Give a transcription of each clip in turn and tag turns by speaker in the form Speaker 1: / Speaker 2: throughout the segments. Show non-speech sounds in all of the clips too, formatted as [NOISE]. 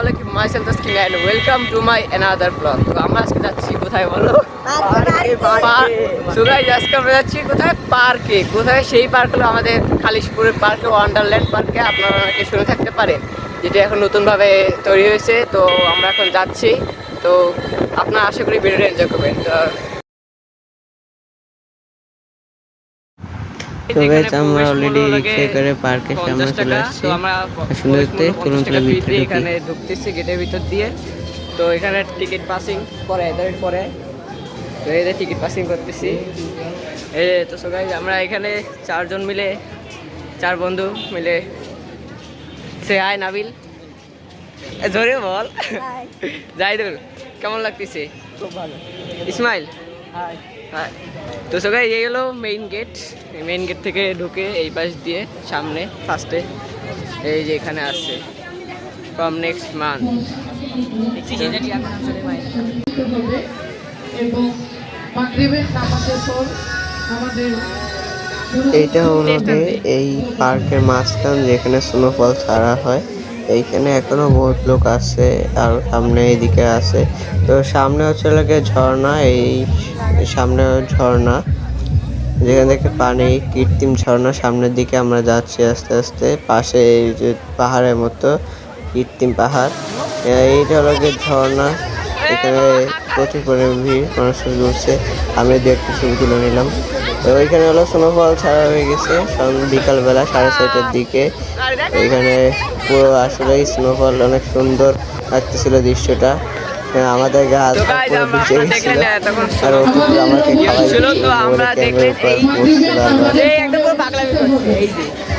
Speaker 1: আলাইকুম myself welcome to my another blog. তো আমরা আজকে যাচ্ছি কোথায় বলো? সুগাই আজকে আমরা যাচ্ছি কোথায়? পার্কে। কোথায়? সেই পার্ক হলো আমাদের খালিশপুরের পার্কে ওয়ান্ডারল্যান্ড পার্কে। আপনারা অনেকে শুনে থাকতে পারেন যেটা এখন নতুনভাবে তৈরি হয়েছে। তো আমরা এখন যাচ্ছি। তো আপনারা আশা করি ভিডিওটা এনজয় করবেন। তো
Speaker 2: তো guys, আমরা already রিক্সায় করে পার্কের সামনে চলে আসছি। সুন্দর দেখতে, চলুন তাহলে ভিতরে ঢুকি।
Speaker 1: এখানে ঢুকতেছি গেটের ভিতর দিয়ে। তো এখানে টিকিট পাসিং পরে এদের পরে। তো এদের টিকিট পাসিং করতেছি। এই যে তো সবাই আমরা এখানে চারজন মিলে চার বন্ধু মিলে সে আয় নাবিল। এ, জোরে বল। [LAUGHS] জাহিদুল কেমন লাগতেছে?
Speaker 2: খুব ভালো।
Speaker 1: ইসমাইল। হ্যাঁ তো সবাই এই হলো মেইন গেট এই মেইন গেট থেকে ঢুকে এই পাশ দিয়ে সামনে ফার্স্টে এই যে এখানে আসছে ফ্রম নেক্সট মান্থ
Speaker 2: এইটা হলো এই পার্কের মাঝখান যেখানে স্নোফল ছাড়া হয়। এইখানে এখনও বহুত লোক আছে আর সামনে এইদিকে আছে। তো সামনে হচ্ছে লাগে ঝর্ণা, এই সামনে ঝর্ণা, যেখান থেকে পানি, কৃত্রিম ঝর্ণা সামনের দিকে আমরা যাচ্ছি আস্তে আস্তে। পাশে এই যে পাহাড়ের মতো কৃত্রিম পাহাড়। এইটা হলো গিয়ে ঝর্ণা, এখানে প্রচুর পরিমাণে ভিড় মানুষ ঘুরছে। আমি দু একটা ছবি তুলে নিলাম। তো ওইখানে হলো স্নোফল ছাড়া হয়ে গেছে। বিকালবেলা সাড়ে ছয়টার দিকে। এখানে পুরো আসলে স্নোফল অনেক সুন্দর লাগতেছিল দৃশ্যটা। হ্যাঁ, আমাদের গাছ
Speaker 1: তো
Speaker 2: পুরো
Speaker 1: আমরা
Speaker 2: ভিজে গেছিল। আর ও কিন্তু আমাকে খাওয়াই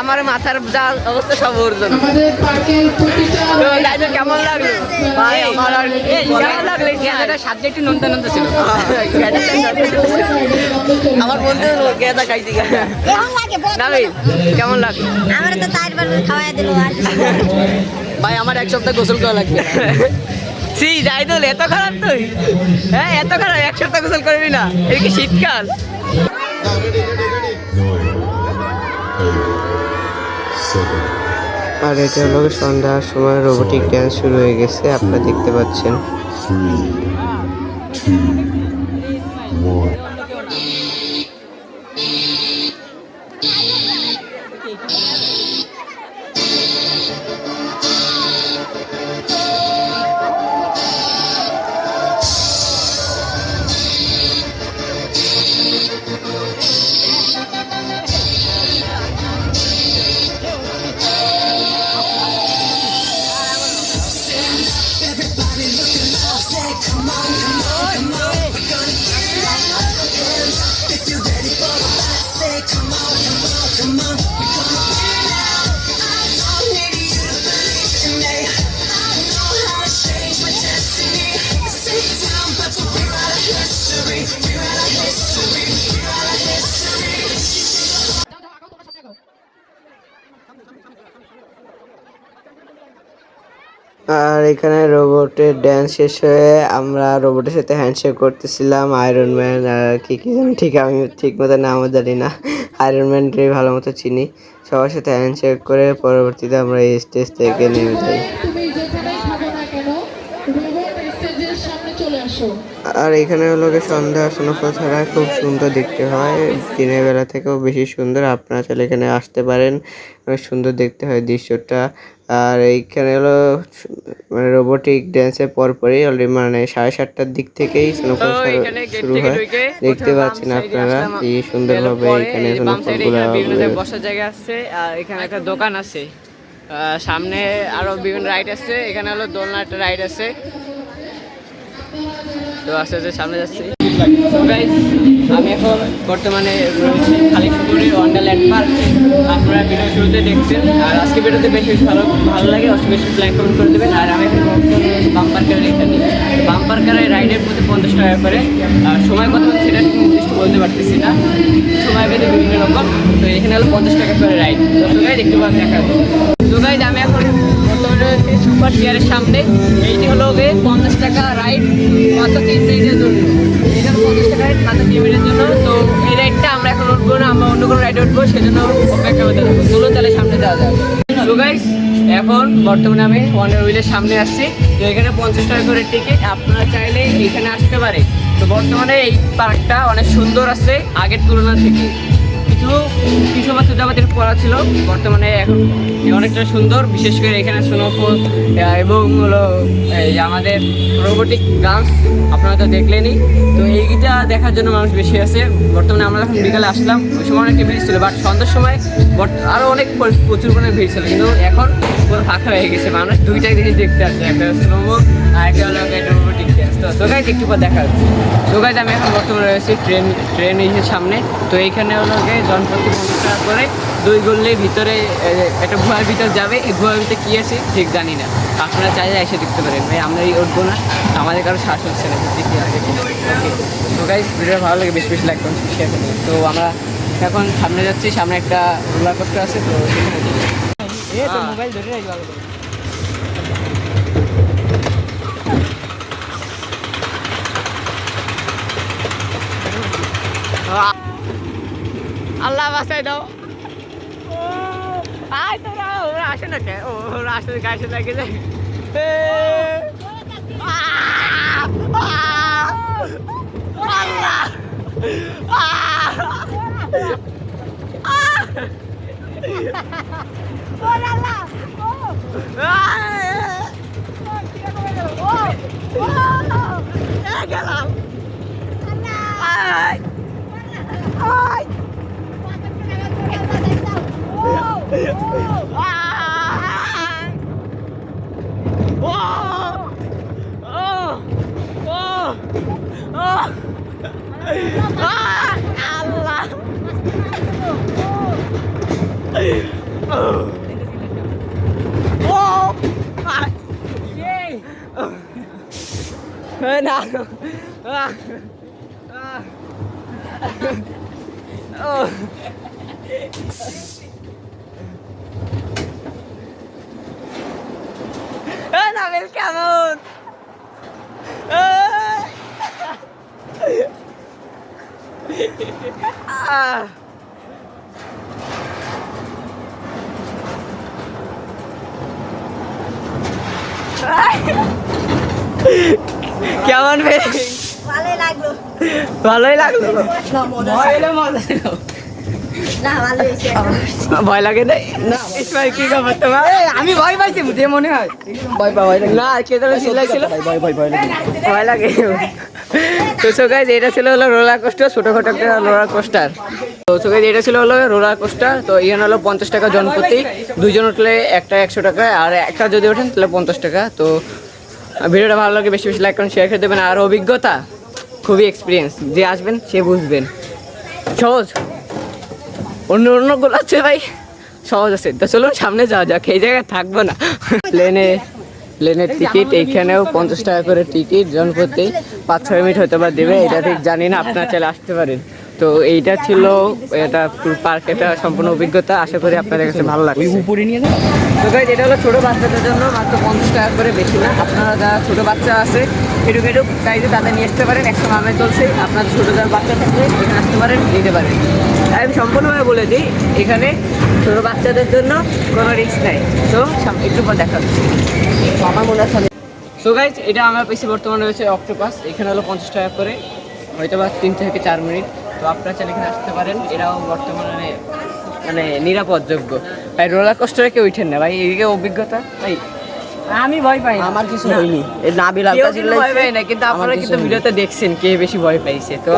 Speaker 1: আমার মাথার যা অবস্থা সব ওর জন্য। আর? নন্দা নন্দা ছিল। আমার বন্ধু গেদা খাইছি
Speaker 3: কেমন
Speaker 1: নাবিল কেমন লাগল?
Speaker 3: আমার তো চারবার খাওয়াই দিল
Speaker 1: ভাই আমার এক সপ্তাহ গোসল করা লাগবে। সি জাহিদুল এত খারাপ তুই। হ্যাঁ এত খারাপ এক সপ্তাহ গোসল করবি না। এটা কি শীতকাল?
Speaker 2: আর এটা হলো সন্ধ্যার সময় রোবোটিক ড্যান্স শুরু হয়ে গেছে আপনারা দেখতে পাচ্ছেন। আর এখানে রোবটের ড্যান্স শেষ হয়ে আমরা রোবটের সাথে হ্যান্ডশেক করতেছিলাম আয়রন ম্যান আর কি কি জানি, ঠিক আমি ঠিক মতো নামও জানি না। আয়রন ম্যানটাই ভালো মতো চিনি। সবার সাথে হ্যান্ডশেক করে পরবর্তীতে আমরা এই স্টেজ থেকে নেমে যাই। আর এখানে হলো সন্ধ্যা স্নোফল ছাড়া খুব সুন্দর দেখতে হয়। দিনের বেলা থেকেও বেশি সুন্দর, আপনারা চাইলে এখানে আসতে পারেন। অনেক সুন্দর দেখতে হয় দৃশ্যটা। আর এইখানে হলো মানে রোবোটিক ড্যান্সের পরপরই অলরেডি মানে সাড়ে সাতটার দিক থেকেই স্নোফল শুরু হয়। দেখতে পাচ্ছেন আপনারা। এই সুন্দরভাবে এখানে স্নোফলগুলো
Speaker 1: বসার জায়গা আছে আর এখানে একটা দোকান আছে। সামনে আরও বিভিন্ন রাইড আছে এখানে হলো দোলনা একটা রাইড আছে। তো আস্তে আস্তে সামনে যাচ্ছি। Guys, আমি এখন বর্তমানে রয়েছি খালিশপুরের ওয়ান্ডারল্যান্ড পার্কে আপনারা ভিডিও শুরুতে দেখছেন আর আজকে ভিডিওতে বেশি বেশি ভালো ভালো লাগে অবশ্যই বেশি লাইক কমেন্ট করে দেবেন। আর আমি এখন বাম্পার কারের রাইডের প্রতি পঞ্চাশ টাকা করে। আর সময় কত সেটা নির্দিষ্ট বলতে পারতেছি না। সময় পেতে বিভিন্ন রকম তো এখানে হলো পঞ্চাশ টাকা করে রাইড তো সবাই দেখতে পাবেন দেখা তো আমি এখন বর্তমানে সুপার চেয়ারের সামনে। এইটি হলো পঞ্চাশ টাকা রাইড মাত্র তিন মিনিটের জন্য। জন্য। তো এই রাইডটা আমরা এখন উঠবো না, আমরা অন্য কোনো রাইডে উঠবো, সেজন্য অপেক্ষা করতে থাকব। তাহলে সামনে যাওয়া এখন বর্তমানে আমি ওয়ান হুইলের সামনে আসছি। তো এখানে পঞ্চাশ টাকা করে টিকিট আপনারা চাইলে এখানে আসতে পারে তো বর্তমানে এই পার্কটা অনেক সুন্দর আছে, আগের তুলনা থেকে যাবতের পড়া ছিল। বর্তমানে এখন অনেকটা সুন্দর। বিশেষ করে এখানে স্নোফল এবং হলো এই আমাদের রোবোটিক ডান্স আপনারা তো দেখলেনই। তো এইটা দেখার জন্য মানুষ বেশি আছে। বর্তমানে আমরা যখন বিকালে আসলাম। ওই সময় অনেকটা ভিড় ছিল বাট সন্ধ্যার সময় বর্ত- আরও অনেক প্রচুর পরিমাণে ভিড় ছিল। কিন্তু এখন পুরো ফাঁকা হয়ে গেছে। মানুষ দুইটাই জিনিস দেখতে আসছে। একটা স্নোমো আর একটা হলো তো গাইজ একটু পর দেখা হচ্ছে। সো গাইজ আমি এখন বর্তমানে রয়েছি ট্রেন ট্রেন এসে সামনে। তো এইখানে হলো গিয়ে পঞ্চাশ করে দুই গল্লে ভিতরে একটা গুহার ভিতর যাবে। এই গুহার ভিতরে কী আছে ঠিক জানি না। আপনারা চাইলে এসে দেখতে পারেন। ভাই আমরা এই উঠবো না। আমাদের কারও শ্বাস হচ্ছে না। দেখি আগে তো গাইজ ভিডিও ভালো লাগে বেশি বেশি করুন শেয়ার তো আমরা এখন সামনে যাচ্ছি। সামনে একটা রোলার কোস্টার আছে তো সেখানে মোবাইল ধরে রাখি ভালো করে। আল্লাহ বাসায় দাও আয় তোরা ওরা আসে না কে ওরা আসে গায়ে সাথে লাগে যায় এ, আ, আ, আল্লাহ আ, আ, আ, এ, গেলাম আয়, আয়, আয়। ও ও ও ও আল্লাহ ও না ও নামেল কেমন কেমন
Speaker 3: ভালোই লাগল।
Speaker 1: ভালোই লাগল। মজা
Speaker 3: মজা
Speaker 1: ভয় লাগে না? ইসমাইল কি খবর তোমার? আমি ভয় পাইছি যে মনে হয়। ভয় পাওয়া না কে তাহলে চিল্লাইছিল ভয় লাগে। তো সো গাইজ এটা ছিল হলো রোলার কোস্টার ছোটখাটো একটা রোলার কোস্টার তো সো গাইজ এটা ছিল হলো রোলার কোস্টার তো এখানে হলো পঞ্চাশ টাকা জনপ্রতি দুজন উঠলে একটা একশো টাকা আর একটা যদি ওঠেন তাহলে পঞ্চাশ টাকা। তো ভিডিওটা ভালো লাগে বেশি বেশি লাইক করুন শেয়ার করে দেবেন। আর অভিজ্ঞতা খুবই এক্সপিরিয়েন্স যে আসবেন সে বুঝবেন। সহজ। অন্য অন্যগুলো আছে ভাই। সহজ আছে। তো চলুন সামনে যাওয়া যাক। এই জায়গায় থাকব না। প্লেনে প্লেনের টিকিট এইখানেও পঞ্চাশ টাকা করে টিকিট জন জনপ্রতি পাঁচ ছয় মিনিট হতে পারে দেবে। এটা ঠিক জানি না আপনারা চলে আসতে পারেন। তো এইটা ছিল এটা পার্ক এটা সম্পূর্ণ অভিজ্ঞতা। আশা করি আপনাদের কাছে ভালো লাগবে উপরে নিয়ে তো এটা হলো ছোটো বাচ্চাদের জন্য মাত্র পঞ্চাশ টাকা করে বেশি না। আপনারা যারা ছোটো বাচ্চা আছে এটুক চাইলে তাদের নিয়ে আসতে পারেন, একশো মামে চলছে। আপনার ছোটো যার বাচ্চা থাকলে এখানে আসতে পারেন, নিতে পারেন। তাই আমি সম্পূর্ণভাবে বলে দিই, এখানে ছোটো বাচ্চাদের জন্য কোনো রিস্ক নেই। তো একটু পর দেখা আমার মনে হয় সো গাইজ এটা আমার পেছে বর্তমানে রয়েছে অক্টোপাস এখানে হলো পঞ্চাশ টাকা করে, হয়তো বা তিন থেকে চার মিনিট। তো আপনারা চাইলে এখানে আসতে পারেন। এরাও বর্তমানে মানে নিরাপদযোগ্য। ভাই রোলার কোস্টারে কেউ উঠেন না। ভাই, এদিকে অভিজ্ঞতা? ভাই আমি ভয় পাই
Speaker 2: আমার কিছু হয়নি। এই নাবিল
Speaker 1: ভয় পায় না কিন্তু আপনারা কিন্তু ভিডিওতে দেখছেন কে বেশি ভয় পাইছে তো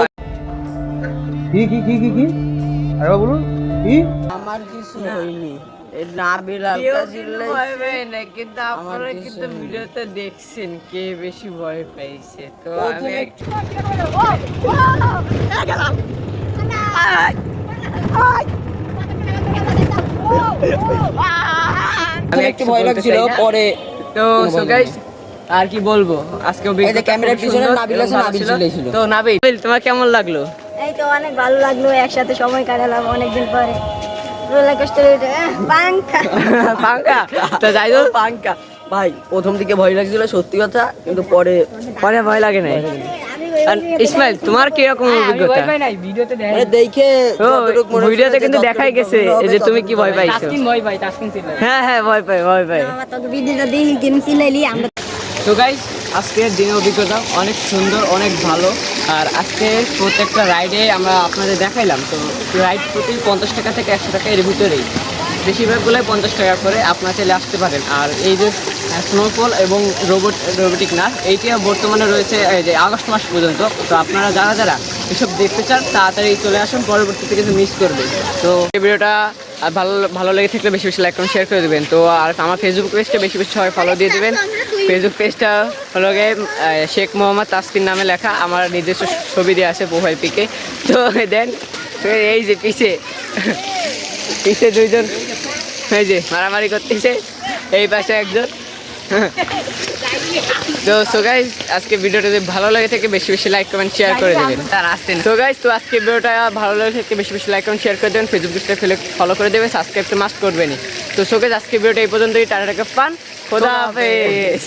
Speaker 4: কি কি কি কি কি? আরেকবার বলুন কি?
Speaker 2: আমার কিছু হয়নি। নাবিল
Speaker 1: কেউ
Speaker 2: হালকা
Speaker 1: কিন্তু
Speaker 2: চিল্লাই
Speaker 1: ভয় পায় না কিন্তু আপনারা কিন্তু ভিডিওতে দেখছেন কে বেশি ভয় পাইছে তো আমি একটু
Speaker 2: ভয় লাগছিল পরে
Speaker 1: তো সো গাইস আর কি বলব? আজকে
Speaker 2: ক্যামেরার পিছনে নাবিল আছে, নাবিল
Speaker 1: ছিল।
Speaker 2: চিল্লাইছিল।
Speaker 1: তো নাবিল তোমার কেমন লাগল?
Speaker 3: এই তো অনেক ভালো লাগল একসাথে সময় কাটালাম অনেকদিন পরে। রোলার কোস্টারে উঠে আহ,
Speaker 1: পাঙ্কা [LAUGHS] তো যাই হোক।
Speaker 2: পাঙ্কা ভাই প্রথম দিকে ভয় লাগছিল সত্যি কথা কিন্তু পরে
Speaker 1: পরে ভয় লাগে না ইসমাইল তোমার কীরকম অভিজ্ঞতা?
Speaker 5: ভিডিওতে
Speaker 2: দেখে।
Speaker 1: ও
Speaker 2: যতটুকু মনে
Speaker 1: ভিডিওতে কিন্তু দেখাই গেছে যে তুমি কি ভয় পাইছো।
Speaker 5: তাসকিন ভয় পাই তাসকিন ছিল
Speaker 1: হ্যাঁ হ্যাঁ ভয় পাই ভয় পাই
Speaker 3: দেখি
Speaker 1: তো গাইজ আজকের দিনের অভিজ্ঞতা অনেক সুন্দর অনেক ভালো। আর আজকে প্রত্যেকটা রাইডে আমরা আপনাদের দেখাইলাম তো রাইড প্রতি পঞ্চাশ টাকা থেকে একশো টাকা এর ভিতরেই। বেশিরভাগগুলোই পঞ্চাশ টাকা করে আপনারা চাইলে আসতে পারেন। আর এই যে স্নোফল এবং রোবট রোবোটিক নাচ এইটা বর্তমানে রয়েছে যে আগস্ট মাস পর্যন্ত। তো আপনারা যারা যারা এসব দেখতে চান, তাড়াতাড়ি চলে আসুন, পরবর্তীতে কিছু মিস করবে। তো এই ভিডিওটা আর ভালো ভালো লেগে থাকলে বেশি বেশি লাইক করুন শেয়ার করে দেবেন। তো আর আমার ফেসবুক পেজটা বেশি বেশি সবাই ফলো দিয়ে দেবেন। ফেসবুক পেজটা হলো গিয়ে শেখ মোহাম্মদ তাসকিন নামে লেখা। আমার নিজস্ব ছবি দেওয়া আছে প্রোফাইল পিকে তো দেন এই যে পিছে পিছে দুইজন, এই যে মারামারি করতেছে। এই পাশে একজন। তো সো গাইজ আজকে ভিডিওটা যদি ভালো লাগে থেকে বেশি বেশি লাইক কমেন্ট শেয়ার করে দেবেন। তো গাইজ তো আজকে ভিডিওটা ভালো লাগে থেকে বেশি বেশি লাইক কমেন্ট শেয়ার করে দেবেন। ফেসবুক পেজটা ফেলে ফলো করে দেবেন সাবস্ক্রাইব তো মাস্ট করবেনই। তো সো গাইজ আজকে ভিডিওটা এই পর্যন্তই। টাটাটাকে পান খোদা হাফেজ।